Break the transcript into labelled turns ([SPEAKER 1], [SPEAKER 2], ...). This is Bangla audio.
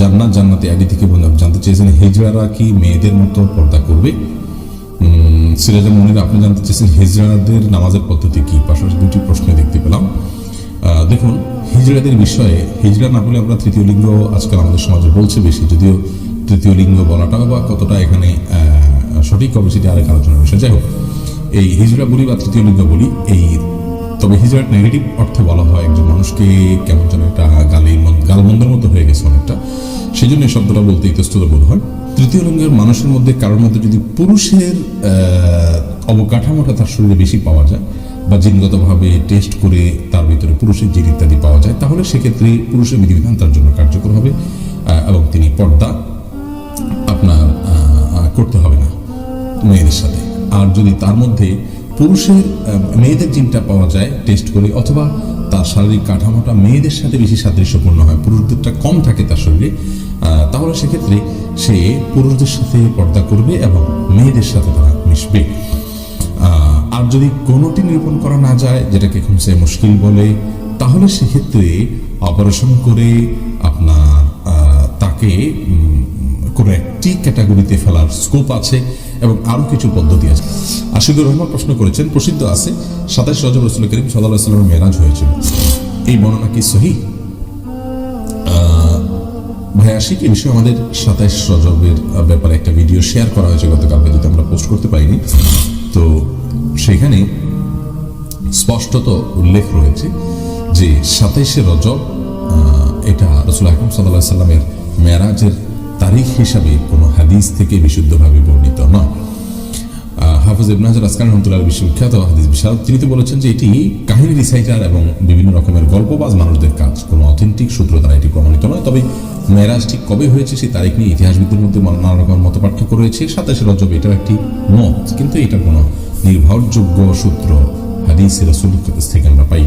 [SPEAKER 1] জান্নাত, জান্নাতে আইডি থেকে বন্ধু জানতে চেয়েছেন, হিজড়ারা কি মেয়েদের মতো পর্দা করবে? সিরাজা মনির, আপনি জানতে চেয়েছেন হিজড়াদের নামাজের পদ্ধতি কি? পাশাপাশি দুটি প্রশ্ন দেখতে পেলাম। দেখুন, হিজড়াদের বিষয়ে, হিজড়া না বলে আমরা তৃতীয় লিঙ্গ আজকাল আমাদের সমাজে বলছে বেশি, যদিও তৃতীয় লিঙ্গ বলাটা বা কতটা এখানে সঠিক হবে সেটি আরেক আলোচনার বিষয়। যাই হোক, এই হিজড়া বলি বা তৃতীয় লিঙ্গ বলি, এই, তবে হিজড়ার নেগেটিভ অর্থে বলা হয় একজন মানুষকে কেমন যেন একটা সেই জন্য এই শব্দটা বলতে ইতস্তত বোধ হয়। তৃতীয় লিঙ্গের মানুষের মধ্যে কারোর মধ্যে যদি পুরুষের অবকাঠামোটা তার শরীরে বেশি পাওয়া যায় বা জিনগতভাবে টেস্ট করে তার ভিতরে পুরুষের জিন ইত্যাদি পাওয়া যায়, তাহলে সেক্ষেত্রে পুরুষের বিধিবিধান তার জন্য কার্যকর হবে এবং তিনি পর্দা আপনার করতে হবে না মেয়েদের সাথে। আর যদি তার মধ্যে পুরুষের মেয়েদের জিনটা পাওয়া যায় টেস্ট করে, অথবা তার শারীরিক কাঠামোটা মেয়েদের সাথে বেশি সাদৃশ্যপূর্ণ হয়, পুরুষদেরটা কম থাকে তার শরীরে তাহলে সেক্ষেত্রে সে পুরুষদের সাথে পর্দা করবে এবং মেয়েদের সাথে তারা মিশবে। আর যদি কোনোটি নিরূপণ করা না যায়, যেটাকে এখন সে মুশকিল বলে, তাহলে সেক্ষেত্রে অপারেশন করে আপনার তাকে কোনো একটি ক্যাটাগরিতে ফেলার স্কোপ আছে এবং আরও কিছু পদ্ধতি আছে। আশিদুর রহমান প্রশ্ন করেছেন, প্রসিদ্ধ আছে, সাতাশ রজব রসুল করিম সাল্লাহ সাল্লামের মেরাজ হয়েছিল এই বর্ণনা কি সহি? ভাই আসি এই বিষয়ে আমাদের সাতাইশ রজবের ব্যাপারে একটা ভিডিও শেয়ার করা হয়েছে গতকালকে যদি আমরা পোস্ট করতে পারিনি। তো সেখানে স্পষ্টত উল্লেখ রয়েছে যে সাতাইশে রজব এটা রসুল আকরম সাল্লাহ সাল্লামের মেয়ারাজের তারিখ হিসাবে কোনো হাদিস থেকে বিশুদ্ধভাবে বর্ণিত নয়। হাফিজ ইবনে হাজার আসকান রহমতুল্লাহ বিশ্ববিখ্যাত হাদিস বিশারদ। তিনি তো বলেছেন যে এটি কাহিনী রিসাইটার এবং বিভিন্ন রকমের গল্প গল্পবাজ মানুষদের কাজ। কোনো অথেন্টিক সূত্র দ্বারা এটি প্রমাণিত নয়, তবে মেয়েরাজ ঠিক কবে হয়েছে সেই তারিখ নিয়ে ইতিহাসবিদদের মধ্যে নানা রকমের মত পার্থক্য রয়েছে সাতাশে রজব এটাও একটি মত, কিন্তু এটা কোনো নির্ভরযোগ্য সূত্র হাদিস রসুল থেকে আমরা পাই না।